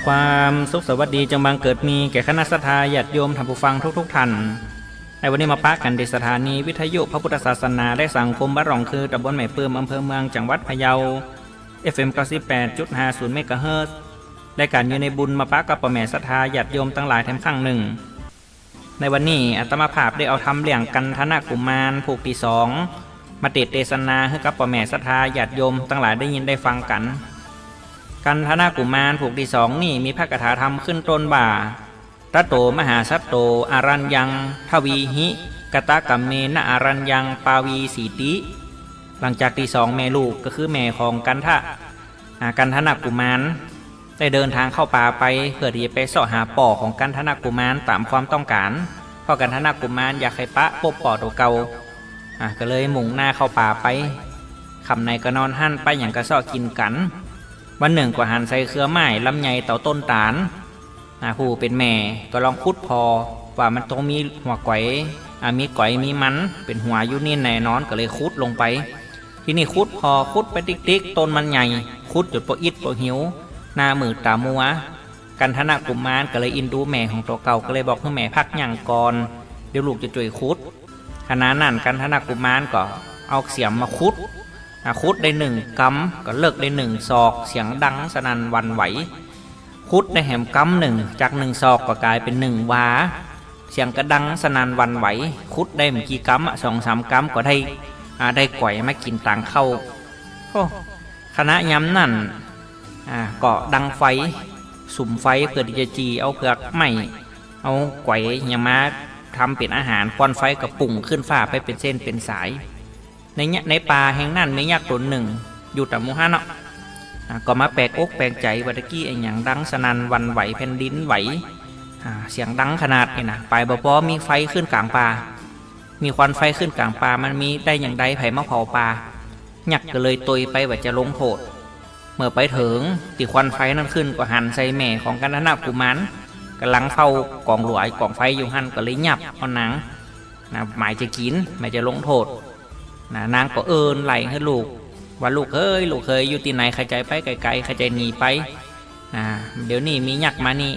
อความสุขสวัสดีจงบังเกิดมีแก่คณะสัทธาญาติโยมท่านผู้ฟังทุกๆท่านในวันนี้มาพักกันที่สถานีวิทยุพระพุทธศาสนาและสังคมบ้านรองคือตำบลใหม่เปื่มอำเภอเมืองจังหวัดพะเยา FM 98.50เมกะเฮิรตซ์และการอยู่ในบุญมาพักกับประแม่สัทธาญาติโยมตั้งหลายแถมข้างหนึ่ง ในวันนี้อาตมาภาพได้เอาทำเหลี่ยงกันธนากุมารผูกที่สองมาเตดเตศนาให้กับประแม่สัทธาญาติโยมตั้งหลายได้ยินได้ฟังกัน กันธนากุมารผูกที่สองนี่มีพระคาถาธรรมขึ้นต้นบ่าตะโตมหาสัตโตอารัญยัง ทวีหิกตะกัมเมนะอารัญยังปาวีสีติ หลังจากที่สองแม่ลูกก็คือแม่ของกันทะอ่ากันธนากุมารได้เดินทางเข้าป่าไปเพื่อที่จะไปเสาะหาป่อของกันธนากุมารตามความต้องการเพราะกันธนากุมารอยากให้ปะปบป่อตัวเก่าอะก็เลยหมุ่งหน้าเข้าป่าไปคำในก็นอนหั่นไปอย่างกระเสาะกินกัน วันหนึ่งก็หันใส่เครือไม้ลำไยเต่าต้นตาลอะผู้เป็นแม่ก็ลองคุดพอว่ามันต้องมีหัวก๋อยอ่มีก๋อยมีมัน เป็นหัวอยู่นี่แน่นอนก็เลยคุดลงไป ที่นี่คุดพอคุดไปติ๊กๆต้นมันใหญ่คุดจนปออิดปอหิว หน้ามือตามัว กันธนากุมารก็เลยอินดูแม่ของตัวเก่าก็เลยบอกให้แม่พักอย่างก่อนเดี๋ยวลูกจะจ่วยคุดขณะนั้นกันธนากุมารก็เอาเสียมมาคุด อคุดได้หนึ่งกำก็เลิกได้หนึ่งศอกเสียงดังสนั่นวันไหว คุดได้แหมกำหนึ่งจากหนึ่งศอกก็กลายเป็นหนึ่งวาเสียงกระดังสนั่นวันไหว คุดได้เมื่อกี่กำอะสองสามกำก็ได้ได้ก่อยมากินต่างเข้าโอ้คณะย้ำนั่นอ่าก็ดังไฟ สุ่มไฟเพื่อที่จะจีเอาเผือกไหมเอาไกวอยางมาทำเป็นอาหารควันไฟกับปุ่งขึ้นฟ้าไปเป็นเส้นเป็นสาย ในเนี้ยในป่าแห่งนั้นไมียักตนหนึ่ง อยู่แต่มูฮันเนาะอ่าก็มาแปลกอกแปลกใจวัตะกี้ไอ้หยังดังสนันวันไหวแผ่นดินไหวเสียงดังขนาดนี่นะไปบ่พอมีไฟขึ้นกลางป่า มีควันไฟขึ้นกลางป่ามันมีได้อย่างใดไผ่มาเผาป่าหยักก็เลยตุยไปว่าจะลงโทษ เมื่อไปถึงติควันไฟนั่นขึ้นก็หันใส่แม่ของกันนากุมารกำลังเฝ้ากองหลวยกองไฟอยู่หันก็เลยหยับเอาหนังนะหมายจะกินหมายจะลงโทษ นะนางก็เอินไหลให้ลูก ว่าลูกเอ้ยลูกเคยอยู่ที่ไหนใครใจไปไกลๆใครใจหนีไปนะเดี๋ยวนี้มีหยักมานี่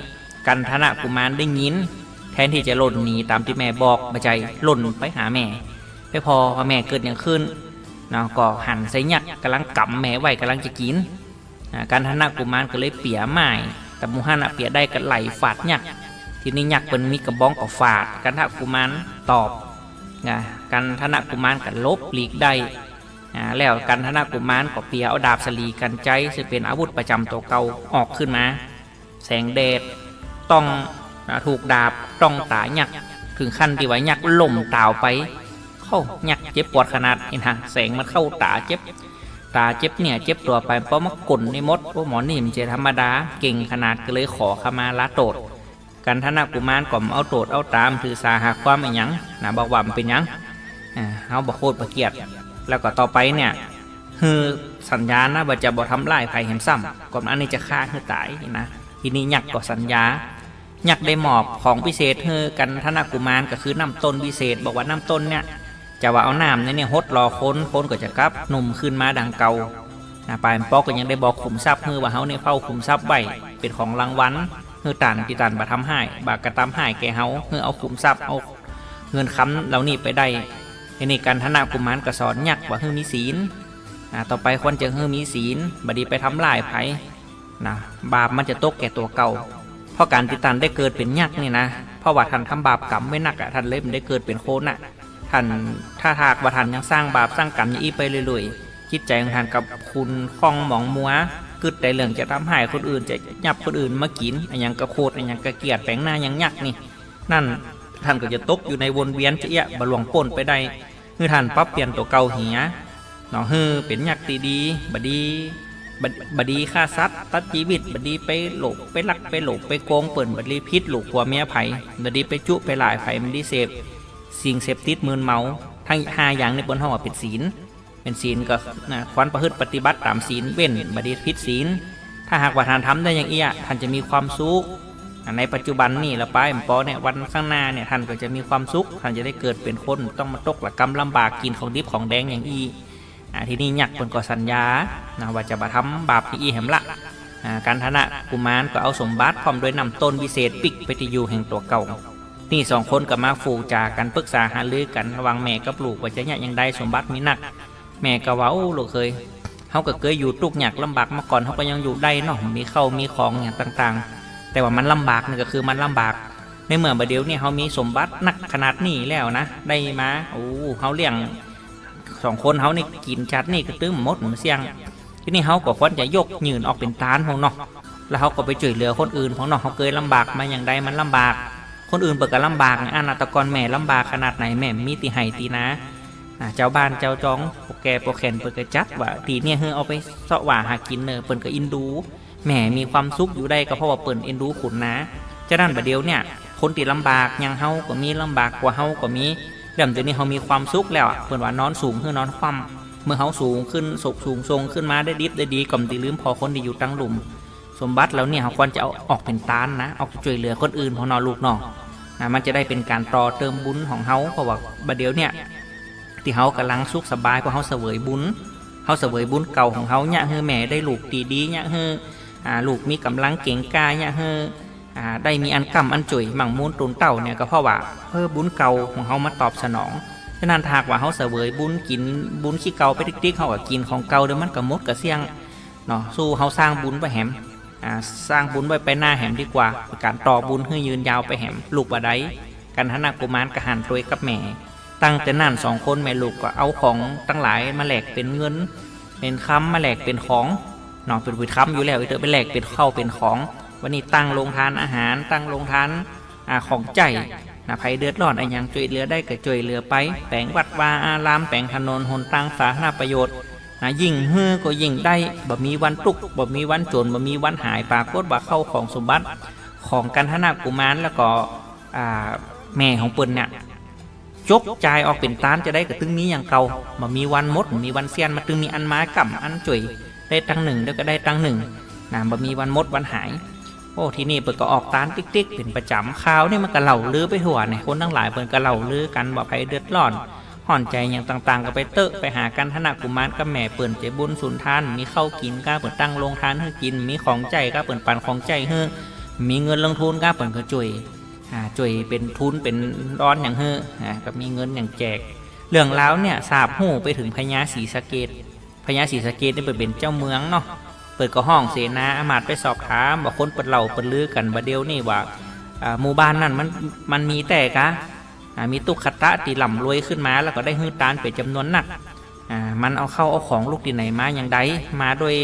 กันธนากุมารได้ยิน แทนที่จะหล่นหนีตามที่แม่บอกมาใจหล่นไปหาแม่ ไปพอพอแม่เกิดอย่างขึ้นนะก็หันใส่หยักกำลังกำแม่ไว้กำลังจะกินอ่าการทนากุมารก็เลยเปียไม้แต่มูฮันอะเปียได้ก็ไหลฝาดยักษ์ทีนี้ยักษ์เป็นมีกระบองกับฝาดกันทนากุมารตอบ นะกันธนากุมารก็ลบหลีกได้อ่าแล้วกันธนากุมารก็เปียเอาดาบสลีกันใจซึ่งเป็นอาวุธประจำตัวเก่าออกขึ้นมา แสงแดดต้องอ่าถูกดาบต้องตายักถึงขั้นที่ว่ายักล่มตาวไป เข้ายักเจ็บปวดขนาดนี่นะแสงมันเข้าตาเจ็บ ตาเจ็บเนี่ยเจ็บตัวไปเพราะมากกลนในมดว่าหมอนี่มันจธรรมดาเก่งขนาดก็เลยขอขมาลาโตด กันธนากุมารก่อมเอาโตดเอาตามถือสาหาความไอ้หยังนะบอกว่ามันเป็นหยังเอาบอกโคตรประเกียดแล้วก็ต่อไปเนี่ยคือสัญญานะว่าจะบ่ทำลายภัยแหมซ้ำก่อนอันนี้จะฆ่าคือตายนะทีนี้ยักษ์ก็สัญญายักษ์ได้หมอบของพิเศษให้กันธนากุมารก็คือน้ำต้นพิเศษ บอกว่าน้ำต้นเนี่ยจะว่าเอาน้ำเนี่ยหดรอค้นค้นก็จะกลับหนุ่มขึ้นมาดังเก่านะปายปอกก็ยังได้บอกขุมทรัพย์เฮือว่าเฮาเนี่ยเฝ้าขุมทรัพย์ไว้เป็นของรางวัล เฮือตันที่ตันบาทำให้บากระตำให้แกเฮาเฮือเอาขุมทรัพย์เอาเงินค้ำเหล่านี้ไปได้ในนี้การธนากุมารกระสอนยักว่าเฮือมีศีลต่อไปควรจะเฮือมีศีลบดีไปทำลายไผนะบาปมันจะตกแก่ตัวเก่า เพราะการที่ตันได้เกิดเป็นยักษ์นี่นะเพราะว่าท่านทำบาปกรรมไม่หนักอะท่านเลยมันได้เกิดเป็นโคนอะท่านถ้าหากว่าท่านยังสร้างบาปสร้างกรรมอย่างอีไปเรื่อยๆจิตใจของท่านกับคุณคล้องหมองมัว กึดแต่เรื่องจะทำให้คนอื่นจะหยับคนอื่นมากินอันยังกระโคดอันยังกระเกียดแปลงหน้ายังยักนี่ นั่นท่านก็จะตกอยู่ในวนเวียนจะเอะบะหลวงป่นไปได้คือท่านปรับเปลี่ยนตัวเก่าเหียเนาะฮือเป็นยักตีดีบดีบดบดีฆ่าสัตว์ตัดชีวิตบดีไปหลกไปลักไปหลกไปโกงเปิ่นบดีพิษหลูกหัวเมียไผ่บดีไปจุไปหลายไผ่มันดีเสพสิ่งเสพติดมืนเมา ทั้งห้าอย่างในบนห้องว่าเป็นศีล เป็นศีลก็นะควันประพฤติปฏิบัติตามศีลเว้นบดีพิษศีล ถ้าหากว่าท่านทำได้อย่างเอี้ยท่านจะมีความสุขในปัจจุบันนี่ละไปมปอเนี่ยวันข้างหน้าเนี่ยท่านก็จะมีความสุขท่านจะได้เกิดเป็นคนต้องมาตกหละกกรรมลำบากกินของดิบของแดงอย่างอีอ่าทีนี้ยักษ์คนก็สัญญานะว่าจะมาทำบาปที่อีแหมละอ่าการธนะกุมารก็เอาสมบัติพร้อมด้วยนำต้นวิเศษปิกไปที่อยู่แห่งตัวเก่านี่สองคนก็มาฟูจากันปรึกษาหารือกันระว่างแม่กับลูกว่าจะเนี่ยยังได้สมบัติมีหนัก แม่ก็ว้าลูกเคยเขาก็เคยอยู่ทุกข์ยากลำบากมาก่อนเขาก็ยังอยู่ได้เนาะมีเข้ามีของอย่างต่างๆ แต่ว่ามันลำบากนี่ก็คือมันลำบาก ในเมื่อบัดเดี๋ยวนี้เขามีสมบัติหนักขนาดนี้แล้วนะ ได้มาโอ้เขาเลี้ยงสองคนเขานี่กินชัดนี่ก็ตื้มหมดเหมือนเสียง ที่นี่เขาก็ควรจะยกยืนออกเป็นตานของเนาะแล้วเขาก็ไปช่วยเหลือคนอื่นของเนาะเขาเคยลำบากมาอย่างใดมันลำบาก คนอื่นเปิดก็ลำบากนะอนาตกรแม่ลำบากขนาดไหนแม่มีตีไห้ตีนะ เจ้าบ้านเจ้าจ้องโปรแกโปรแคนเปิดก็จัดว่าตีเนี่ยเฮอเอาไปเสาะหว่าหากินเนอเปิดก็อินดูแหมมีความสุขอยู่ได้ก็เพราะว่าเปิดเอ็นดูขุนนะจะนั่นประเดียวเนี่ยคนที่ลำบากยังเฮาก็มีลำบากกว่าเฮาก็มีเดี๋ยวนี้เฮามีความสุขแล้วเปิดว่านอนสูงคือนอนคว่ำเมื่อเฮาสูงขึ้นสกสูงทรงขึ้นมาได้ดิบได้ดีก่อมตีลืมพอคนที่อยู่ตั้งหลุม สมบัติแล้วเนี่ยเฮาควรจะเอาออกเป็นตานนะออกช่วยเหลือคนอื่นขอนอนลูกนอนะมันจะได้เป็นการต่อเติมบุญของเฮาเพราะว่าบัดเดี๋ยวเนี่ย ที่เฮากำลังสุขสบายเพราะเฮาเสวยบุญเฮาเสวยบุญเก่าของเฮาเนี่ยเฮือแม่ได้ลูกดีดีเนี่ยเฮืออ่าลูกมีกำลังเก่งกาเนี่ยเฮืออ่าได้มีอันกำอันจุยหมั่งมูลตุนเต่าเนี่ยก็เพราะว่าเออบุญเก่าของเฮามาตอบสนองฉะนั้นถาหากว่าเฮาเสวยบุญกินบุญขี้เก่าไปติ๊กๆเฮาก็กินของเก่าเดี๋ยวมันก็หมดก็เสี่ยงเนาะสู้เฮาสร้างบุญไปแหมอ่าสร้างบุญไว้ไปหน้าแหมดีกว่าการต่อบุญให้ยืนยาวไปแหมลูกบ่ได้กันทนากุมารกระหันตัวกับแม่ ตั้งแต่นั่นสองคนแม่ลูกก็เอาของตั้งหลายมาแหลกเป็นเงิน เป็นคำมาแหลกเป็นของเนาะเป็นเป็นคำอยู่แล้วอีเตอไปแหลกเป็นเข้าวเป็นของ วันนี้ตั้งโรงทานอาหาร ตั้งโรงทานอาของใจนะภัยเดือดร้อนอะไรยังช่วยเหลือได้ก็ช่วยเหลือไปแปลงวัดวาอารามแปลงถนนหนตั้งสาธารณประโยชน์นะยิ่งเฮือก็ยิ่งได้บ่มีวันตุกบ่มีวันจนบ่มีวันหายปรากฏว่าเข้าของสมบัติของกันธนากุมารแล้วก็แม่ของเปิ้นเนี่ย จกจ่ายออกเป็นตานจะได้กับตึงนี้อย่างเก่ามามีวันมดมีวันเซียนมาตึงมีอันไม้กับอันจุยได้ตังหนึ่งแล้วก็ได้ตังหนึ่งนะบ่มีวันมดวันหายโอ้ที่นี่เปิดก็ออกตานติ๊กติ๊กเป็นประจำข่าวนี่มันก็เหล่าลือไปทั่วเนี่ยคนทั้งหลายเปิดก็เหล่าลือกันบอกใครเดือดร้อนห่อนใจอย่างต่างๆ ก็ไปเตอะไปหากันธนากุมารกับแม่เปิ่นใจบุญสุนทานมีข้าวกินก้าเปิดตั้งโรงทานให้กิน มีของใจก้าเปิดปันของใจเฮ้อมีเงินลงทุนก้าเปิดก็จุย อ่วยเป็นทุนเป็นร้อนอย่างเฮ้อก็มีเงินอย่างแจก เรื่องแล้วเนี่ยทราบหูไปถึงพญาศรีสะเกดพญาศรีสะเกดนี่เปิดเป็นเจ้าเมืองเนาะเปิดก็ห้องเสนาอามาตไปสอบถามบอกคนเปิดเหล่าเปิดลือกันบาเดียวนี่ว่าหมู่บ้านนั่นมันมันมีแต่กะมีตุกขตะตีหล่ำรวยขึ้นมา แล้วก็ได้ฮื้อตานเป็นจำนวนหนักมันเอาเข้าเอาของลูกทีไหนมาอย่างใดมาด้วย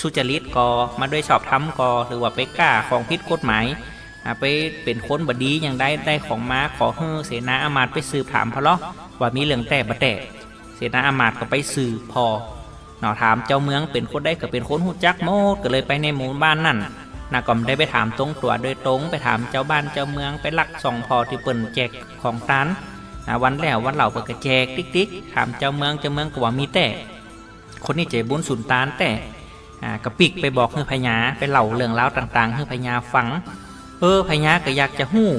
สุจริตกอมาด้วยชอบธรรมกอหรือว่าไปกล้าของผิดกฎหมาย ไปเป็นคนบดีอย่างได้ได้ของมาขอเฮ้อเสนาอามาตไปสืบถามพะเลาะว่ามีเรื่องแต่บะแต่เสนาอามาตก็ไปสืบพอเนาะถามเจ้าเมืองเป็นคนได้ก็เป็นคนหูจักโมดก็เลยไปในหมู่บ้านนั่นนะก็ได้ไปถามตรงตัวโดยตรงไปถามเจ้าบ้านเจ้าเมืองไปลักส่องพอที่เปิ่นแจกของตานนะวันแล้ววันเหล่าเปิดก็แจกติ๊กติ๊กถามเจ้าเมืองเจ้าเมืองก็ว่ามีแต่ คนนี้ใจบุญสุนตานแต่กระปิกไปบอกเฮือพญาไปเล่าเรื่องราวต่างๆเฮือพญาฟัง เออพญาก็อยากจะหู้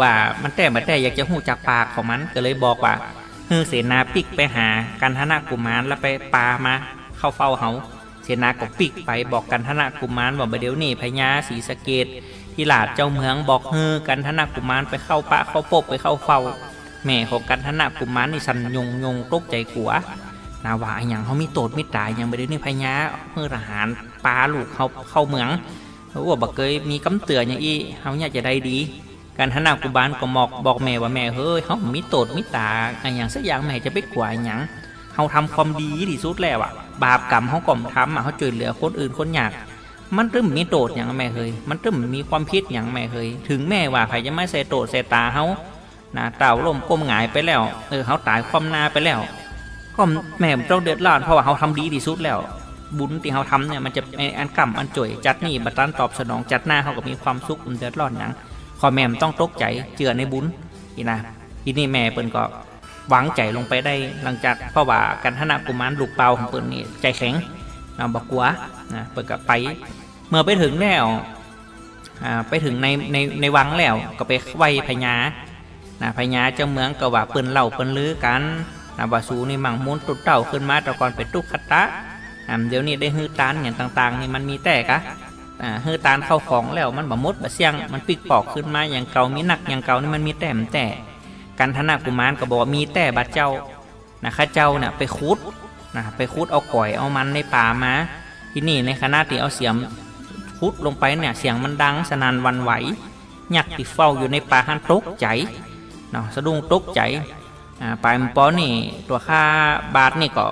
ว่ามันแต่มาแต่อยากจะหู้จากปากของมันก็เลยบอกว่าเฮือเสนาปิกไปหากันธนากุมารแล้วไปปามาเข้าเฝ้าเขาเสนาก็ปิกไปบอกกันธนากุมารว่าเดี๋ยวนี้พญาศรีสะเกดที่หลาดเจ้าเมืองบอกเฮือกันธนากุมารไปเข้าปะเข้าปบไปเข้าเฝ้า แม่ของกันธนากุมารนี่สันยงยงตกใจขัวนาว่าอย่างเขามีโตดมีตายอย่างเดี๋ยวนี้พญาเฮือทหารปาลูกเขาเข้าเมือง ว่าบักเคยมีกำเตือนอย่างอีเฮาอยากจะได้ดี การทนากุบาลก็บอกบอกแม่ว่าแม่เฮ้ยเฮามีโตดมีตาอะไรอย่างสักอย่างแม่จะไปกว่าอหย่างเฮาทำความดีที่สุดแล้วอะ บาปกรรมเฮาก่อมทำอะเฮาช่วยเหลือคนอื่นคนยากมันตึ้มมีโตดอย่างแม่เฮยมันตึ้มมีความผิดอย่างแม่เฮยถึงแม่ว่าใครจะไม่ใส่โตดใส่ตาเฮานะเต่าล่มก้มหงายไปแล้วเออเฮาตายความนาไปแล้วก็แม่ต้องเดือดร้อนเพราะว่าเฮาทำดีที่สุดแล้ว บุญที่เขาทำเนี่ยมันจะไออันกำอันจ่วยจัดนี่บัตรตันตอบสนองจัดหน้าเขาก็มีความสุขมันเดือดร้อนหยังขอแม่มต้องตกใจเจือในบุญนี่นะทีนี้แม่เปิ้นก็หวังใจลงไปได้หลังจากเพราะว่ากันธนากุมารลูกเปล่าของเปิ้นนี่ใจแข็งนะบอกกลัวนะเปิ้นก็ไป เมื่อไปถึงแล้วอ่าไปถึงในในในวังแล้วก็ไปไหวพญานะพญาเจ้าเมืองก็ว่าเปิ้นเล่าเปิ้นลือกันนะว่าสูนี่มังมูลตุดเต่าขึ้นมาแต่ก่อนเป็นตุกขตะ อ่าเดี๋ยวนี้ได้ฮื้อตานอย่างต่างๆนี่มันมีแต่กะอ่าเฮือตานเข้าของแล้วมันบ่มดบ่เสี่ยงมันปิกปอกขึ้นมาอย่างเก่ามีหนักอย่างเก่านี่มันมีแต้มแต่กันธนากุมารก็บอกว่ามีแต่บัดเจ้านะข้าเจ้าเนี่ยไปคุดนะไปคุดเอาก่อยเอามันในป่ามาที่นี่ในขณะที่เอาเสียมคุดลงไปเนี่ยเสียงมันดังสนั่นวันไหวหยักษ์ที่เฝ้าอยู่ในป่าหันตกใจเนาะสะดุ้งตกใจอ่าปลายมันปอนี่ตัวข้าบาทนี่ก็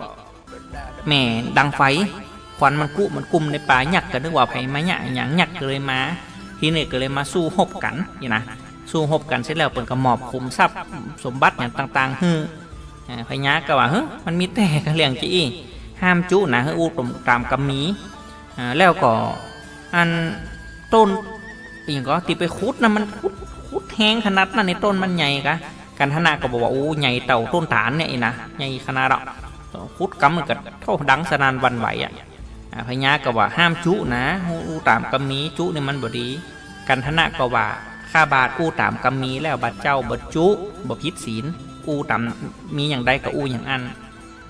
แหม่ดังไฟควันมันกุมันกุมในป่าหยักก็นึกว่าไผมาหยะหยังหยักก็เลยมา ทีนี้ก็เลยมาสู้หบกันนี่นะสู้หบกันเสร็จแล้วเปิดกระหมอบคุมทรัพย์สมบัติอย่างต่างๆฮืออ่าพญาก็ว่าเฮ้ยมันมีแต่กระเลียงจีห้ามจุนะเฮ้ยอูตมตามกำมีแล้วก็อันต้นอหย่างก็ตีไปคุดนะมันคุดคุดแห้งขนาดนั้นในต้นมันใหญ่กะกันธนาก็บอกว่าโอ้ใหญ่เต่าต้นฐานเนี่ยนะใหญ่ขนาดเรา คุดกำมันก็เท่าดังสนานวันไหวอะพญาก็ว่าห้ามจุนะอู้ตามกำมีจุนี่มันบดีกันธนะก็ว่าข้าบาทอู้ตามกำมีแล้วบาดเจ้าบ่จุบ่ผิดศีลอู้ตามมีอย่างใดก็อู้อย่างอัน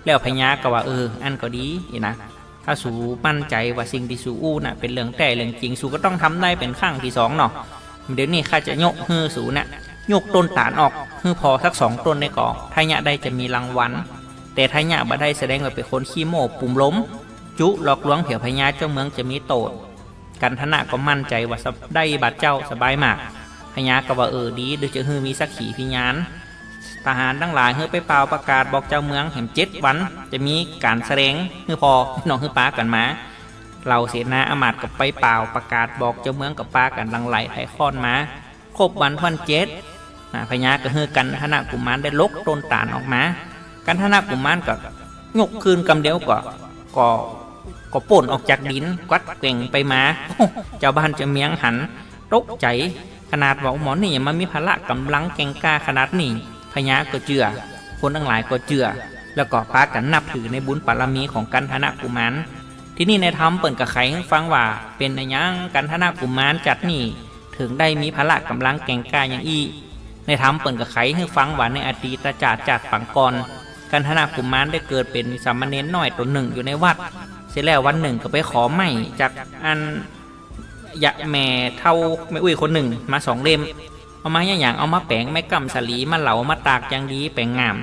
แล้วพญาก็ว่าเออ อันก็ดีนะถ้าสูมั่นใจว่าสิ่งที่สูอู้น่ะเป็นเรื่องแต่เรื่องจริงสูก็ต้องทำได้เป็นข้างที่สองเนาะเดี๋ยวนี้ข้าจะยกฮือสูน่ะยกต้นตาลออกฮือพอสักสองต้นในก่อถ้าเนี่ยได้จะมีรางวัล แต่ถ้ายาบ่ได้แสดงว่าเป็นคนขี้โม้ปุ่มล้ม จุหลอกลวงเผียวพญาเจ้าเมืองจะมีโตด กันธนะก็มั่นใจว่าได้บัตรเจ้าสบายมากพญาก็ว่าเออดีเดี๋ยวจะฮือมีสักขีพิญานทหารทั้งหลายเฮือไปเป่าประกาศบอกเจ้าเมืองแห่งเจ็ดวัน จะมีการแสดงเฮือพอน้องเฮือป้ากันมาเราเสนาอามาตย์กับไปเป่าประกาศบอกเจ้าเมืองกับป้ากันลังไหลไถค้อนมาครบวันพันเจ็ดนะพญาก็เฮือกันธนะกุมารได้ลกต้นตาลออกมา กันธนากุมารก็ยกคืนกำเดียวก็ก็ก็ป่นออกจากดินกัดเก่งไปมาเจ้าบ้านจะเมียงหันตกใจขนาดว่าหมอนี่มันมีพละกำลังแก่งกล้าขนาดนี้พญาก็เจือคนทั้งหลายก็เจือแล้วก็พากันนับถือในบุญบารมีของกันธนากุมารที่นี่ในธรรมเปิ่นกับไขให้ฟังว่า เป็นอะไรยังกันธนากุมารจัดนี่ถึงได้มีพละกำลังแก่งกล้าอย่างอีในธรรมเปิ่นกับไขให้ฟังว่าในอดีตจาดจากฝังก่อน กันธนากุมารได้เกิดเป็นสามเณรน้อยตัวหนึ่งอยู่ในวัด เสร็จแล้ววันหนึ่งก็ไปขอไม้จากอันยะแม่เท่าแม่อุ้ยคนหนึ่งมาสองเล่มเอามาอย่างเอามาแปลงไม้กำสลีมาเหลามาตากอย่างดีแปลงงาม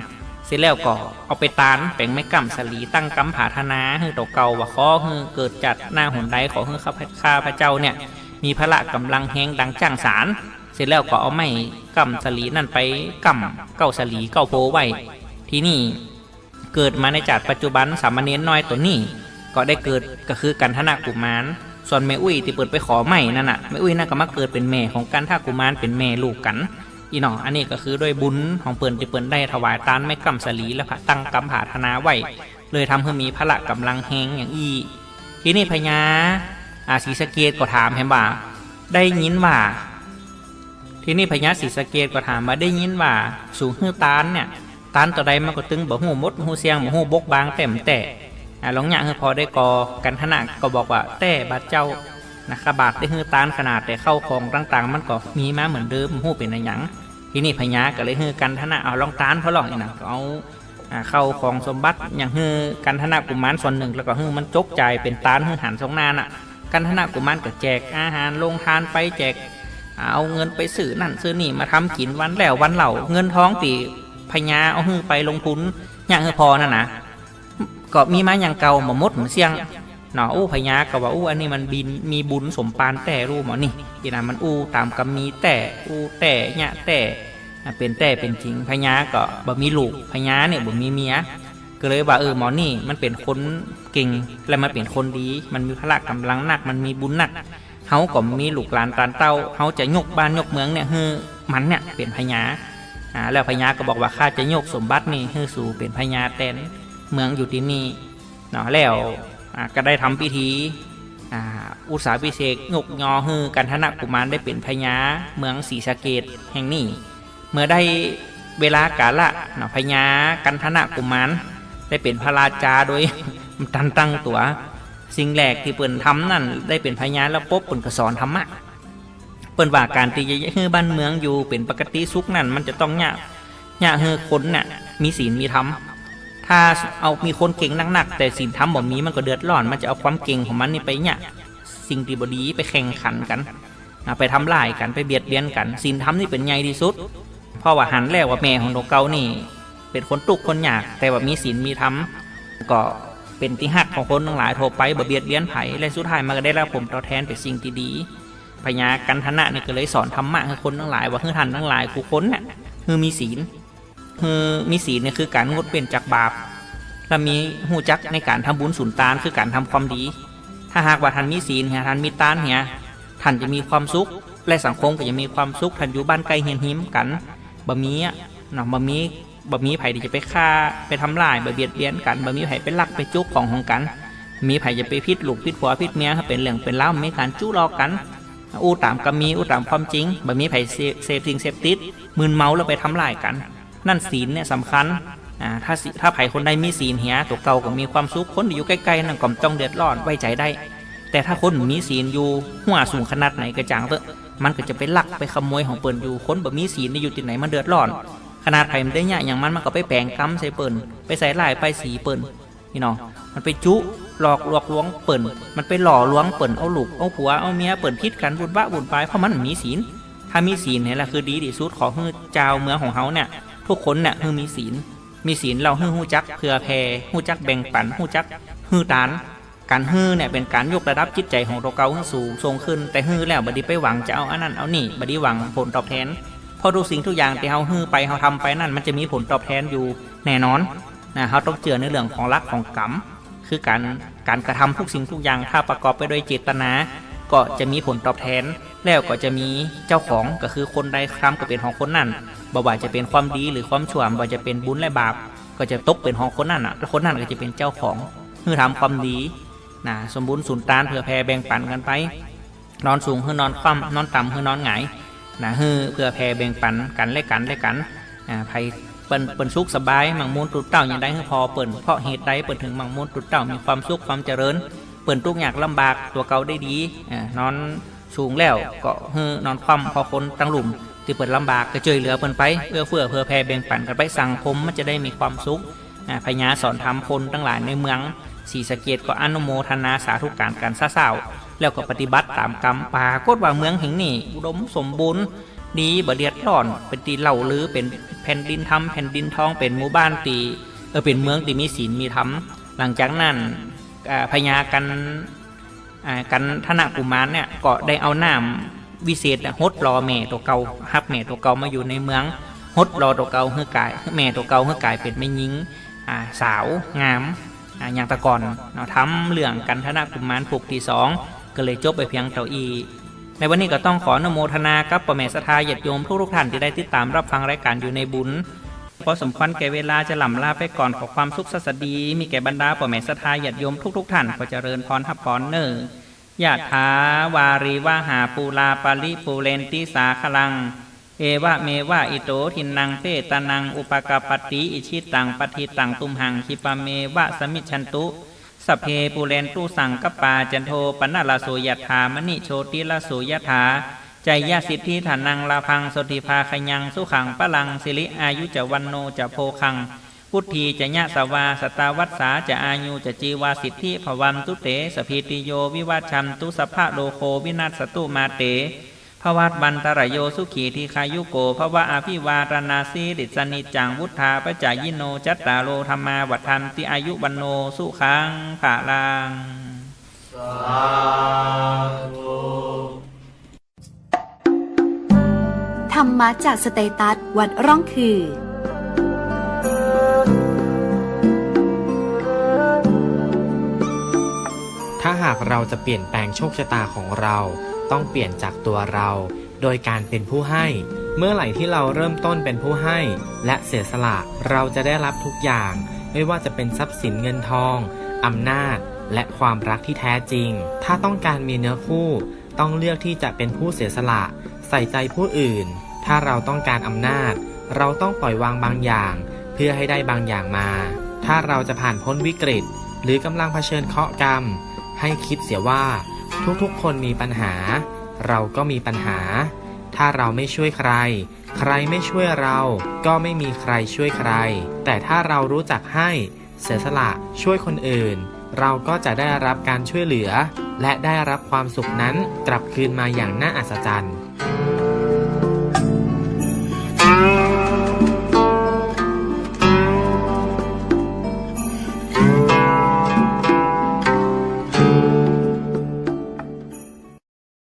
เสร็จแล้วก็เอาไปตานแปลงไม้กำสลีตั้งกำผาธนาให้ตัวเก่าว่าข้อให้เกิดจัดหน้าหุนใดขอให้ข้าพข้าพระเจ้าเนี่ยมีพระกำลังแหงดังจ้างสารเสร็จแล้วก็เอาไม้กำสลีนั่นไปกำเก้าสลีเก้าโพไว้ ที่นี่เกิดมาในจัดปัจจุบันสามเณรน้อยตัวนี้ ก็ได้เกิดก็คือกันธนากุมาร ส่วนแม่อุ้ยที่เปิดไปขอใหม่นั่นน่ะแม่อุ้ยน่าก็มาเกิดเป็นแม่ของกันท่ากุมารเป็นแม่ลูกกันอีหนออันนี้ก็คือด้วยบุญของเปิ่นที่เปิ่นได้ถวายตานไม่กำสลีและพระตั้งกำผาธนาไว้เลยทำให้มีพละกำลังแหงอย่างอี ที่นี่พญาอาศรีสะเกตก็ถามแฮมบ่าได้ยินว่า ที่นี่พญาศรีสะเกตก็ถามมาได้ยินว่า สูงฮื้อตานเนี่ย ตานต่อใดมันก็ตึงบ่หูมดหูเสียงบ่หูบกบางเต็มแต่อ่าลองยะคือพอได้กอกันขนาดก็บอกว่าแต่บาดเจ้านะคะบาดได้ฮือตานขนาดแต่เข้าของต่างๆ มันก็มีมาเหมือนเดิมหูเป็นอะไรหยังที่นี่พญาก็เลยฮือกันธนะเอาลองตานเพราะหรอกนี่นะก็เอาเข้าของสมบัติอย่างฮือกันธนะกุมารส่วนหนึ่ง แล้วก็ฮือมันจกใจเป็นตานฮือหันสองนานอะ กันธนะกุมารก็แจกอาหารลงทานไปแจก เอาเงินไปซื้อนั่นซื้อนี่มาทำกินวันแล้ววันเหล่าเงินท้องตี พญาเอาหื้อไปลงทุนอย่างเฮือพอนั่นนะก็มีมาอย่างเก่าหมอมดหมอเสียงหนออู้พญาก็ว่าอู้อันนี้มันบินมีบุญสมปานแต่รู้หมอนี่ที่นั่นมันอู้ตามกำมีแต่อู้แต่เนี่ยแต่เป็นแต่เป็นจริงพญาก็บ่มีลูกพญาเนี่ยบ่มีเมียก็เลยว่าเออหมอนี่มันเป็นคนเก่งและมันเป็นคนดี มันมีพละกำลังหนักมันมีบุญหนักเฮาก็มีลูกหลานตานเต้าเฮาจะยกบ้านยกเมืองเนี่ยฮือมันเนี่ยเป็นพญา อ่าแล้วพญาก็บอกว่าข้าจะโยกสมบัตินี่ฮือสู่เป็นพญาแตนเมืองอยู่ที่นี่เนาะแล้วอ่าก็ได้ทำพิธีอ่าอุตสาหพิเศษกยกยอฮือกันธนกุมารได้เป็นพญาเมืองศรีสะเกดแห่งนี้เมื่อได้เวลากาละเนาะพญากันธนกุมารได้เป็นพระราชาโดยตันตั้งตัว สิ่งแรกที่เปิ่นทำนั่นได้เป็นพญานแล้วปุ๊บเปิ่นก็สอนธรรมะ เปิ่นว่าการที่จะให้บ้านเมืองอยู่เป็นปกติสุขนั่นมันจะต้องยากยากให้คนน่ะมีศีลมีธรรมถ้าเอามีคนเก่งหนักๆแต่ศีลธรรมบ่มีมันก็เดือดร้อน มันจะเอาความเก่งของมันนี่ไปเนี่ยสิ่งที่บดีไปแข่งขันกันไปทำลายกันไปเบียดเบียนกันศีลธรรมนี่เป็นใหญ่ที่สุดเพราะว่าหันแล้วว่าแม่ของตัวเกานี่ เป็นคนตุกคนหยาก แต่ว่ามีศีลมีธรรมก็เป็นที่หักของคนทั้งหลายโทรไปบ่เบียดเบียนไผและสุดท้ายมันก็ได้รับผลตอบแทนเป็นสิ่งที่ดี พญากันธนะเนี่ยก็เลยสอนธรรมะให้คนทั้งหลายว่าคือท่านทั้งหลายผู้คนเนี่ยคือมีศีลคือมีศีลเนี่ยคือการงดเว้นจากบาปและมีหูจักในการทำบุญสุนทานคือการทำความดี ถ้าหากว่าท่านมีศีลเหียท่านมีตานเหียท่านจะมีความสุข และสังคมก็จะมีความสุขท่านอยู่บ้านไกลเฮียนหิมกันบะมีอะเนาะบะมีบะมีไผที่จะไปฆ่าไปทำลายไปเบียดเบียนกันบะมีไผ่ไปลักไปจุกของของกัน มีไผ่จะไปพิษลูกพิษผัวพิษเมียเป็นเรื่องเป็นเล่ามีการจู้รอกัน อู้ตามกมีอู้ตามความจริงบะมีไผเสพเสพสิ่งเสพติดมึนเมาแล้วไปทำลายกัน นั่นศีลเนี่ยสำคัญอ่าถ้าถ้าไผ่คนใดมีศีลเหียตัวเก่าก็มีความสุขคนที่อยู่ใกล้ๆนั่นก็ต้องเดือดร้อนไว้ใจได้ แต่ถ้าคนมีศีลอยู่หัวสูงขนาดไหนก็จางเถอะมันก็จะไปลักไปขโมยของเปิ่นอยู่คนบ่มีศีลนี่อยู่ที่ไหนมันเดือดร้อน ขนาดไผ่มันได้ยอย่างมันมันก็ไปแปลงกรรมใส่เปิ่นไปใส่ลายไปสีเปิ่นพี่น้องมันไปจุ หลอกหลอกลวงเปิ่น มันไปหล่อลวงเปิ่นเอาลูกเอาผัวเอาเมียเปิ่นพิษกันบุญบ้าบุญปลายเพราะมันมีศีล ถ้ามีศีลเนี่ยแหละคือดีที่สุดของฮือเจ้าเมืองของเฮาเนี่ยทุกคนเนี่ยคือมีศีล มีศีลเราฮื้อหู้จักเผื่อแผ่หู้จักแบ่งปันหู้จักฮื้อตานการฮื้อเนี่ยเป็นการยกระดับจิตใจของตัวเก่าให้สูงส่งขึ้น แต่ฮื้อแล้วบัดนี้ไปหวังจะเอาอันนั้นเอานี่บัดนี้หวังผลตอบแทนพราะทุกสิ่งทุกอย่างที่เฮาฮื้อไปเฮาทำไปนั่นมันจะมีผลตอบแทนอยู่แน่นอนนะเฮาต้องเจือในเรื่องของรักของกรรม คือการการกระทำทุกสิ่งทุกอย่างถ้าประกอบไปด้วยเจตนา ก็จะมีผลตอบแทน แล้วก็จะมีเจ้าของก็คือคนใดครั้ก็เป็นของคนนั้นบ่ว่าจะเป็นความดีหรือความชั่วบ่ว่าจะเป็นบุญและบาป ก็จะตกเป็นของคนนั้นอะแล้วคนนั้นก็จะเป็นเจ้าของคือทำความดีนะสมบูรณ์สุนทานเผื่อแผ่แบ่งปันกันไป นอนสูงคือนอนคว่ำนอนต่ำคือนอนหงายนะฮือเพื่อแผ่แบ่งปันกันและกันและกันอ่าไผ เปิ้นเปิ้นสุขสบายมังมูลตุดเต่าอย่างใดคือพอเปิ้นเพราะเหตุใดเปิ้นถึงมังมูลตุดเต่ามีความสุขความเจริญ เปิ้นทุกอย่างลำบากตัวเก่าได้ดีอ่านอนสูงแล้วก็ฮือนอนคว่ำพอคนตั้งหลุมที่เปิดลำบากก็ช่วยเหลือเพิ่นไปเอื้อเฟื้อเพื่อแผ่แบ่งปันกันไปสังคมมันจะได้มีความสุขอ่าพญาสอนธรรมคนทั้งหลายในเมืองศรีสะเกดก็อนุโมทนาสาธุการกันซะเศร้าแล้วก็ปฏิบัติตามกรรมปรากฏว่าเมืองแห่งนี้อุดมสมบูรณ์ ดีบเดือดร้อน เป็นตีเหล่าลือเป็นแผ่นดินทำแผ่นดินทองเป็นหมู่บ้านตีเออเป็นเมืองที่มีศีลมีธรรมหลังจากนั้นพญากันกันธนกุมารเนี่ยก็ได้เอาน้ำวิเศษฮดรอแม่ตัวเก่าฮับแม่ตัวเก่ามาอยู่ในเมืองฮดรอตัวเก่าเฮือกายแม่ตัวเก่าเฮือกายเป็นแม่หญิงสาวงามอย่างตะกอนเนาะทำเรื่องกันธนกุมารผูกที่สองก็เลยจบไปเพียงเท่าอี ในวันนี้ก็ต้องขออนโมทนากับประเมศทาญาติโยมทุกๆท่านที่ได้ติดตามรับฟังรายการอยู่ในบุญพอสมควรแก่เวลาจะหล่ำลาไปก่อนขอความสุขสัสดี มีแก่บรรดาป่อแม่สทายาติโยมทุกๆท่านขอเจริญพรทับพรเนอญาติถาวารีวาหาปูลาปาลิปูเรนติสาคลัง เอวะเมวะอิโตทินังเปตานัง อุปกาปติอิชิตังปฏิตังตุมหังคิปะเมวะสมิจฉันตุ สพเพปูเรนตุสังกปาจันโทปนะลาโสยถามณิโชติลาโสยถาใจยาสิทธิฐานังลาพังสติภาขยังสุขังปะลังสิริอายุจะวันโนจะโพคัง พุทธีจะญะสวาสตาวัตสาจะอายุจะจีวาสิทธิภวันตุเตสพีติโยวิวัชชันตุสภะโลโควินัสสตุมาเต ภวัตบันตรโยสุขีทีคายุโกภวะอภิวารนาสีดิสนิจจังวุธาปจายิโนจัตตาโลธรรมาวัฏทันติอายุวันโนสุขังภาลังธรรมะจากสเตตัสวัดร่องคือถ้าหากเราจะเปลี่ยนแปลงโชคชะตาของเรา ต้องเปลี่ยนจากตัวเรา โดยการเป็นผู้ให้ เมื่อไหร่ที่เราเริ่มต้นเป็นผู้ให้ และเสียสละเราจะได้รับทุกอย่าง ไม่ว่าจะเป็นทรัพย์สินเงินทองอำนาจ และความรักที่แท้จริง ถ้าต้องการมีเนื้อคู่ ต้องเลือกที่จะเป็นผู้เสียสละ ใส่ใจผู้อื่น ถ้าเราต้องการอำนาจ เราต้องปล่อยวางบางอย่าง เพื่อให้ได้บางอย่างมา ถ้าเราจะผ่านพ้นวิกฤต หรือกำลังเผชิญเคราะห์กรรม ให้คิดเสียว่า ทุกๆ คนมีปัญหา เราก็มีปัญหา ถ้าเราไม่ช่วยใคร ใครไม่ช่วยเรา ก็ไม่มีใครช่วยใคร แต่ถ้าเรารู้จักให้ เสียสละช่วยคนอื่น เราก็จะได้รับการช่วยเหลือ และได้รับความสุขนั้นกลับคืนมาอย่างน่าอัศจรรย์